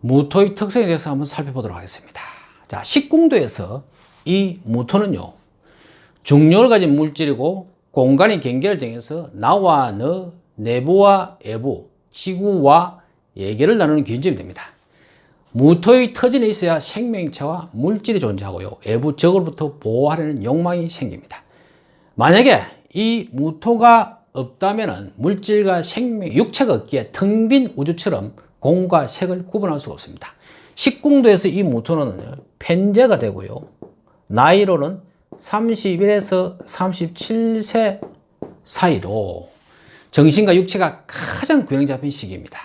무토의 특성에 대해서 한번 살펴보도록 하겠습니다. 자, 식궁도에서 이 무토는요, 중력을 가진 물질이고 공간의 경계를 정해서 나와 너, 내부와 외부, 지구와 예계를 나누는 기준점이 됩니다. 무토의 터전에 있어야 생명체와 물질이 존재하고요. 외부 적으로부터 보호하려는 욕망이 생깁니다. 만약에 이 무토가 없다면 물질과 생명, 육체가 없기에 텅 빈 우주처럼 공과 색을 구분할 수가 없습니다. 식궁도에서 이 무토는 펜제가 되고요. 나이로는 31에서 37세 사이로 정신과 육체가 가장 균형 잡힌 시기입니다.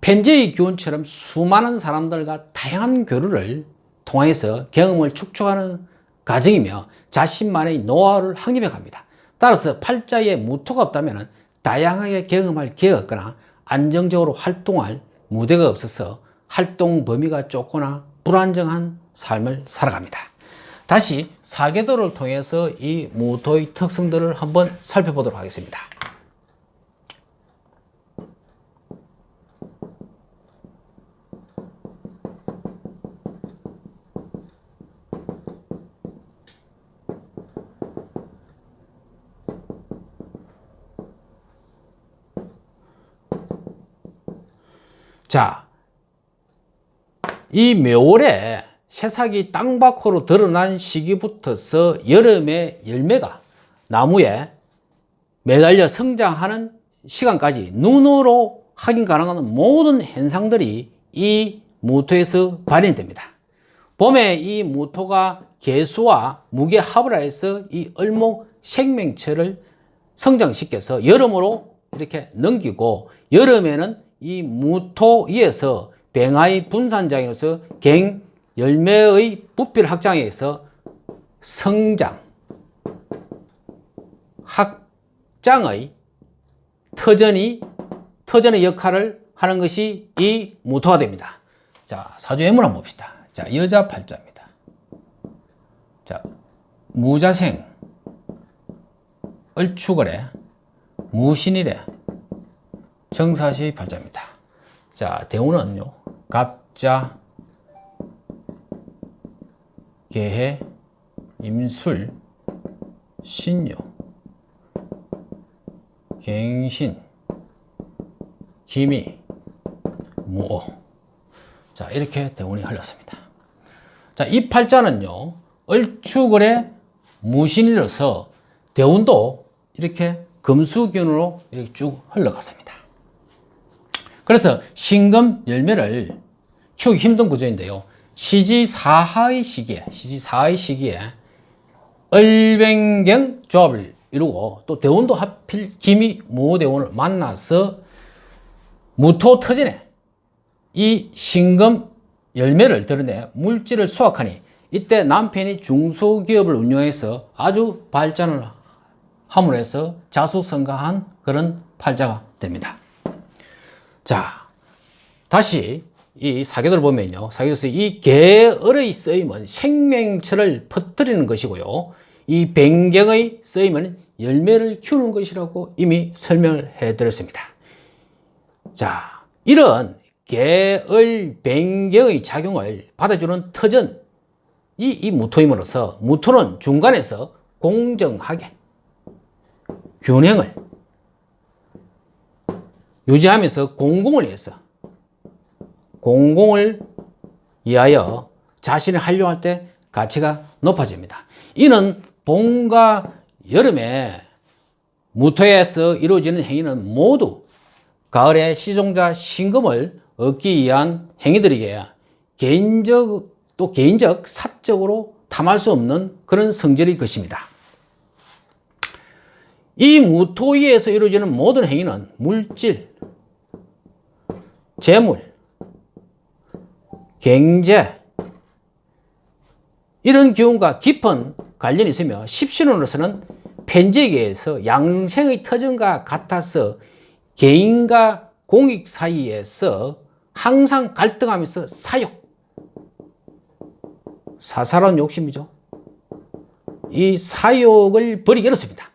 펜제의 기운처럼 수많은 사람들과 다양한 교류를 통해서 경험을 축적하는 과정이며 자신만의 노하우를 확립해 갑니다. 따라서 팔자에 무토가 없다면 다양하게 경험할 기회가 없거나 안정적으로 활동할 무대가 없어서 활동 범위가 좁거나 불안정한 삶을 살아갑니다. 다시 사계도를 통해서 이 무토의 특성들을 한번 살펴보도록 하겠습니다. 자, 이 묘월에 새싹이 땅 밖으로 드러난 시기부터서 여름에 열매가 나무에 매달려 성장하는 시간까지 눈으로 확인 가능한 모든 현상들이 이 무토에서 발현됩니다. 봄에 이 무토가 개수와 무게 합을 해서 이 얼목 생명체를 성장시켜서 여름으로 이렇게 넘기고 여름에는 이 무토 위에서 뱅하의 분산장으로서 갱 열매의 부피를 확장해서 성장, 확장의 터전이 터전의 역할을 하는 것이 이 무토가 됩니다. 자, 사주 예문 한번 봅시다. 자, 여자 팔자입니다. 자, 무자생, 얼추거래, 무신이래, 정사시 팔자입니다. 자, 대운은요, 갑자, 개해, 임술, 신요, 갱신, 기미, 무오. 자, 이렇게 대운이 흘렀습니다. 자, 이 팔자는요, 얼추거래 무신이로서 대운도 이렇게 금수균으로 이렇게 쭉 흘러갔습니다. 그래서 신금 열매를 키우기 힘든 구조인데요. 시지사하의 시기에, 시지사의 시기에 얼뱅경 조합을 이루고 또 대운도 하필 기미 무대운을 만나서 무토 터진에 이 신금 열매를 드러내 물질을 수확하니 이때 남편이 중소기업을 운영해서 아주 발전을 함으로 해서 자수성가한 그런 팔자가 됩니다. 자, 다시 이 사계도를 보면요. 사계도에서 이 계열의 쓰임은 생명체를 퍼뜨리는 것이고요. 이 변경의 쓰임은 열매를 키우는 것이라고 이미 설명을 해 드렸습니다. 자, 이런 계열 변경의 작용을 받아주는 터전, 이, 이 무토임으로써 무토는 중간에서 공정하게 균형을 유지하면서 공공을 위해서 공공을 위하여 자신을 활용할 때 가치가 높아집니다. 이는 봄과 여름에 무토에서 이루어지는 행위는 모두 가을에 시종자 신금을 얻기 위한 행위들이기에 개인적 또 개인적 사적으로 탐할 수 없는 그런 성질의 것입니다. 이 무토위에서 이루어지는 모든 행위는 물질, 재물, 경제 이런 기운과 깊은 관련이 있으며 십신으로서는 편제계에서 양생의 터전과 같아서 개인과 공익 사이에서 항상 갈등하면서 사욕, 사사로운 욕심이죠. 이 사욕을 버리기 어렵습니다.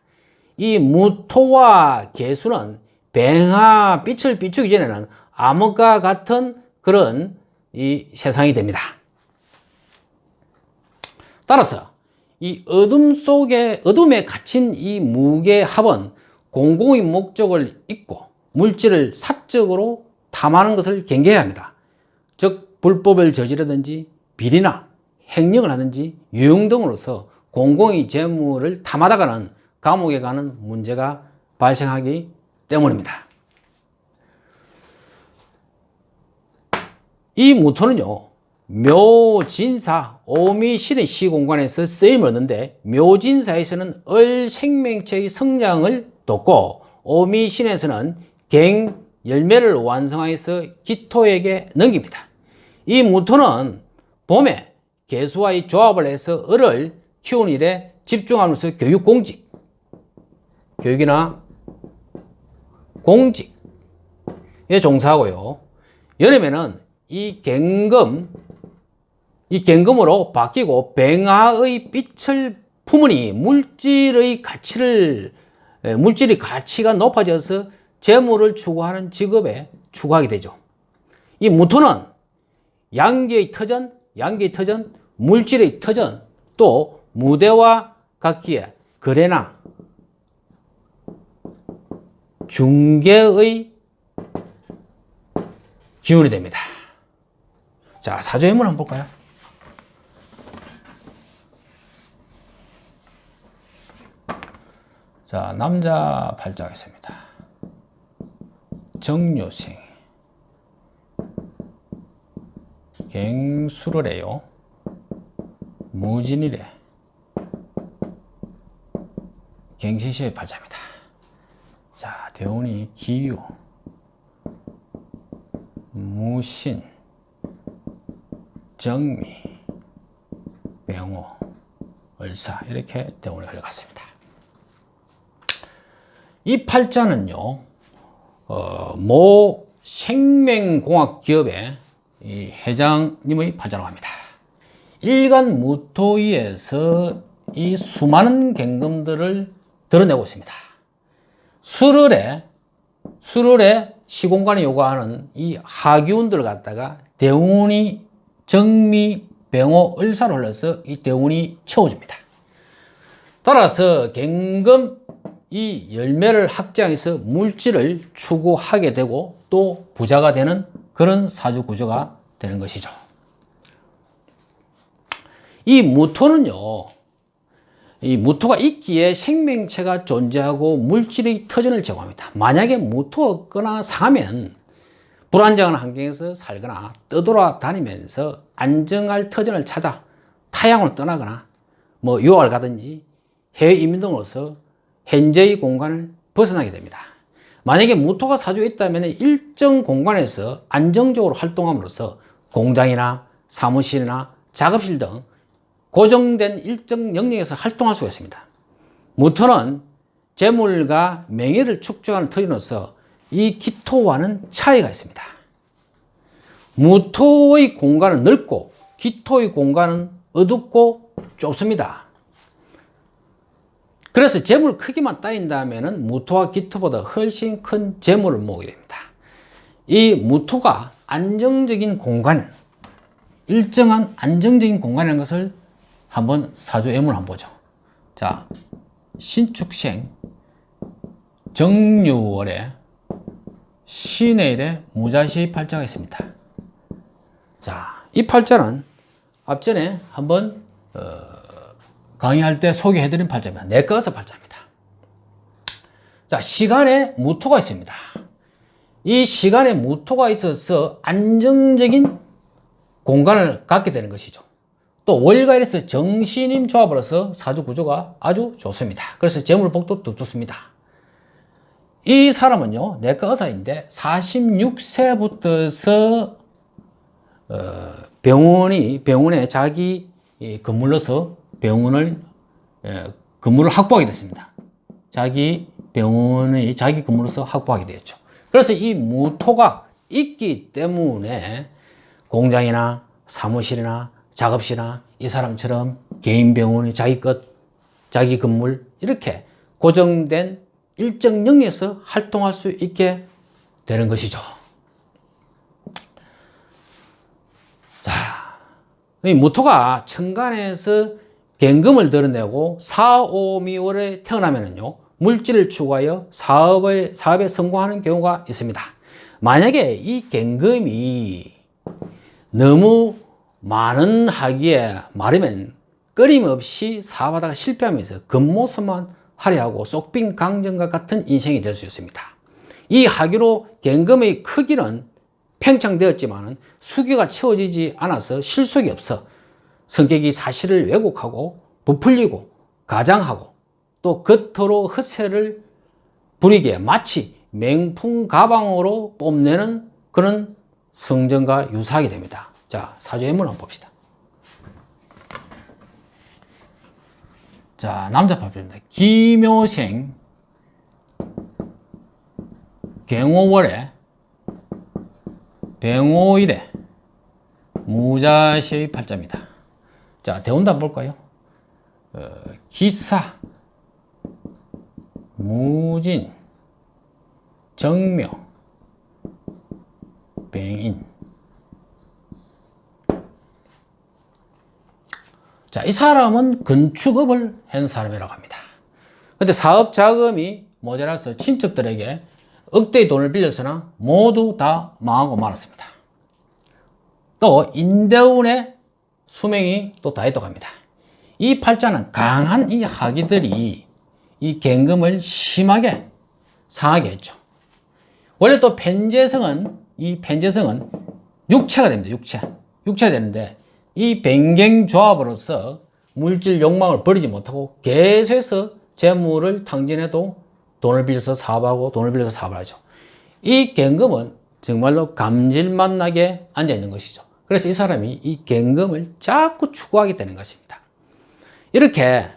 이 무토와 개수는 뱅하 빛을 비추기 전에는 암흑과 같은 그런 이 세상이 됩니다. 따라서 이 어둠 속에 어둠에 갇힌 이 무게 합은 공공의 목적을 잊고 물질을 사적으로 탐하는 것을 경계해야 합니다. 즉 불법을 저지르든지 비리나 횡령을 하든지 유용 등으로서 공공의 재물을 탐하다가는 감옥에 가는 문제가 발생하기 때문입니다. 이 모토는요, 묘진사, 오미신의 시공간에서 쓰임을 얻는데, 묘진사에서는 을 생명체의 성장을 돕고, 오미신에서는 갱 열매를 완성하여서 기토에게 넘깁니다. 이 모토는 봄에 개수와의 조합을 해서 을을 키우는 일에 집중하면서 교육 공직, 교육이나 공직에 종사하고요. 여름에는 이 갱금, 이 갱금으로 바뀌고 뱅하의 빛을 품으니 물질의 가치를, 에, 물질의 가치가 높아져서 재물을 추구하는 직업에 추구하게 되죠. 이 무토는 양계의 터전, 양계의 터전, 물질의 터전, 또 무대와 같기에 거래나 중개의 기운이 됩니다. 자, 사조해물 한번 볼까요? 자, 남자 팔자가 있습니다. 정묘생. 갱수를해요. 무진이래. 갱시시의 팔자입니다. 자, 대운이 기유. 무신. 정미, 명호, 을사 이렇게 대운이 흘러갔습니다. 이 팔자는요, 어, 모 생명공학 기업의 이 회장님의 팔자라고 합니다. 일간 무토위에서 이 수많은 갱금들을 드러내고 있습니다. 수를에 수를에 시공간이 요구하는 이 하기운들을 갖다가 대운이 정미, 병호, 을사로 흘러서 이 대운이 채워줍니다. 따라서 갱금 이 열매를 확장해서 물질을 추구하게 되고 또 부자가 되는 그런 사주 구조가 되는 것이죠. 이 무토는요, 이 무토가 있기에 생명체가 존재하고 물질의 터전을 제공합니다. 만약에 무토가 없거나 상하면 불안정한 환경에서 살거나 떠돌아 다니면서 안정할 터전을 찾아 타양으로 떠나거나 뭐 유학을 가든지 해외 이민 등으로서 현재의 공간을 벗어나게 됩니다. 만약에 무토가 사주에 있다면 일정 공간에서 안정적으로 활동함으로써 공장이나 사무실이나 작업실 등 고정된 일정 영역에서 활동할 수가 있습니다. 무토는 재물과 명예를 축적하는 터전으로서 이 기토와는 차이가 있습니다. 무토의 공간은 넓고 기토의 공간은 어둡고 좁습니다. 그래서 재물 크기만 따진다면 무토와 기토보다 훨씬 큰 재물을 모으게 됩니다. 이 무토가 안정적인 공간, 일정한 안정적인 공간이라는 것을 한번 사주 예물 한번 보죠. 자, 신축생 정유월에 신해일에 무자시 팔자가 있습니다. 자, 이 팔자는 앞전에 한번 어, 강의할 때 소개해드린 팔자입니다. 내꺼서 팔자입니다. 자, 시간에 무토가 있습니다. 이 시간에 무토가 있어서 안정적인 공간을 갖게 되는 것이죠. 또 월가일에서 정신임 조합으로서 사주 구조가 아주 좋습니다. 그래서 재물복도 두텁습니다. 이 사람은요, 내과 의사인데 46세부터서 어, 병원이 병원에 자기 건물로서 병원을 예, 건물을 확보하게 됐습니다. 자기 병원의 자기 건물로서 확보하게 되었죠. 그래서 이 무토가 있기 때문에 공장이나 사무실이나 작업실이나 이 사람처럼 개인 병원이 자기 것, 자기 건물 이렇게 고정된 일정 영역에서 활동할 수 있게 되는 것이죠. 이 무토가 천간에서 갱금을 드러내고 4, 5, 미월에 태어나면은요, 물질을 추구하여 사업에, 사업에 성공하는 경우가 있습니다. 만약에 이 갱금이 너무 많은 하기에 마르면 끊임없이 사업하다가 실패하면서 겉모습만 화려하고 쏙빈 강정과 같은 인생이 될 수 있습니다. 이 하기로 갱금의 크기는 팽창되었지만 수기가 채워지지 않아서 실속이 없어 성격이 사실을 왜곡하고 부풀리고 가장하고 또 겉으로 허세를 부리게 마치 맹풍 가방으로 뽐내는 그런 성전과 유사하게 됩니다. 자, 사주해물 한번 봅시다. 자, 남자 파입니다 기묘생 경호월에 병호일에 무자시의 팔자입니다. 자, 대운도 볼까요? 어, 기사, 무진, 정묘, 병인. 자, 이 사람은 건축업을 한 사람이라고 합니다. 근데 사업 자금이 모자라서 친척들에게 억대의 돈을 빌려서나 모두 다 망하고 말았습니다. 또 인대운의 수명이 또 다했다고 합니다. 이 팔자는 강한 이 하기들이 이 갱금을 심하게 상하게 했죠. 원래 또 편재성은 이 편재성은 육체가 됩니다. 육체. 육체가 되는데 이 변경 조합으로서 물질 욕망을 버리지 못하고 계속해서 재물을 탕진해도 돈을 빌려서 사업하고 돈을 빌려서 사업을 하죠. 이 갱금은 정말로 감질맛 나게 앉아 있는 것이죠. 그래서 이 사람이 이 갱금을 자꾸 추구하게 되는 것입니다. 이렇게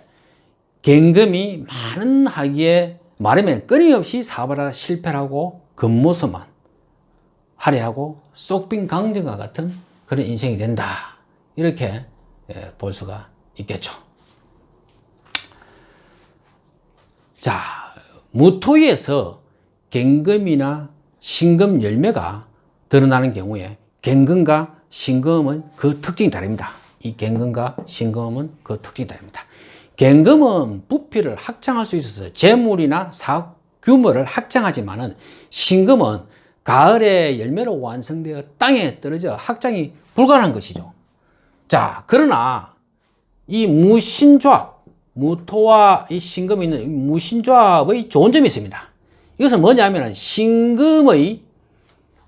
갱금이 많은 하기에 말하면 끊임없이 사업을 하다 실패를 하고 겉모습만 화려하고 쏙 빈 강정과 같은 그런 인생이 된다. 이렇게 예, 볼 수가 있겠죠. 자, 무토위에서 갱금이나 신금 열매가 드러나는 경우에 갱금과 신금은 그 특징이 다릅니다. 이 갱금과 신금은 그 특징이 다릅니다. 갱금은 부피를 확장할 수 있어서 재물이나 사업 규모를 확장하지만 은 신금은 가을에 열매로 완성되어 땅에 떨어져 확장이 불가능한 것이죠. 자, 그러나 이 무신조합, 무토와 이 신금이 있는 무신조합의 좋은 점이 있습니다. 이것은 뭐냐면 신금의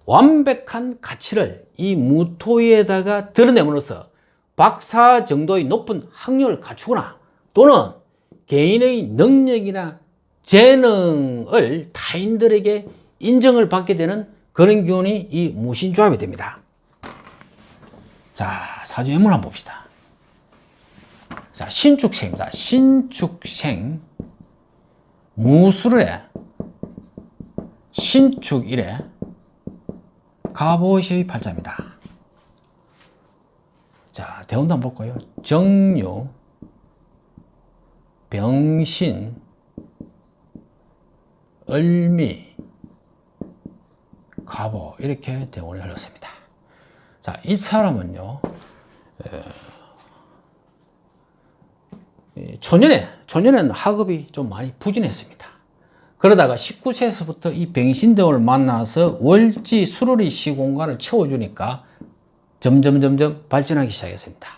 완벽한 가치를 이 무토에다가 드러내므로써 박사 정도의 높은 학력을 갖추거나 또는 개인의 능력이나 재능을 타인들에게 인정을 받게 되는 그런 기운이 이 무신조합이 됩니다. 자, 사주해물 한번 봅시다. 자, 신축생입니다. 신축생. 무술에 신축일에 갑오시의 팔자입니다. 자, 대운도 한번 볼까요? 정유, 병신, 을미, 갑오 이렇게 대운이 흘렀습니다. 자, 이 사람은요. 초년에 초년에는 학업이 좀 많이 부진했습니다. 그러다가 19세에서부터 이 병신대원을 만나서 월지 수로리 시공간을 채워주니까 점점 점점 발전하기 시작했습니다.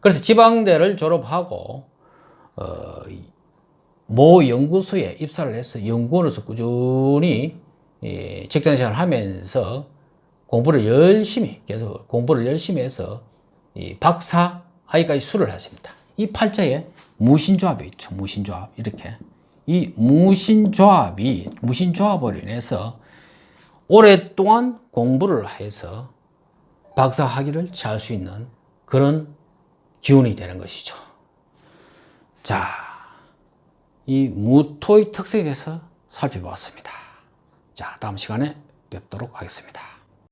그래서 지방대를 졸업하고 어, 모 연구소에 입사를 해서 연구원으로서 꾸준히 예, 직장 생활을 하면서 공부를 열심히 계속 공부를 열심히 해서 이 박사 하기까지 수를 하십니다. 이 팔자에 무신조합이 있죠. 무신조합 이렇게 이 무신조합이 무신조합으로 인해서 오랫동안 공부를 해서 박사 학위를 취할 수 있는 그런 기운이 되는 것이죠. 자, 이 무토의 특성에 대해서 살펴보았습니다. 자, 다음 시간에 뵙도록 하겠습니다.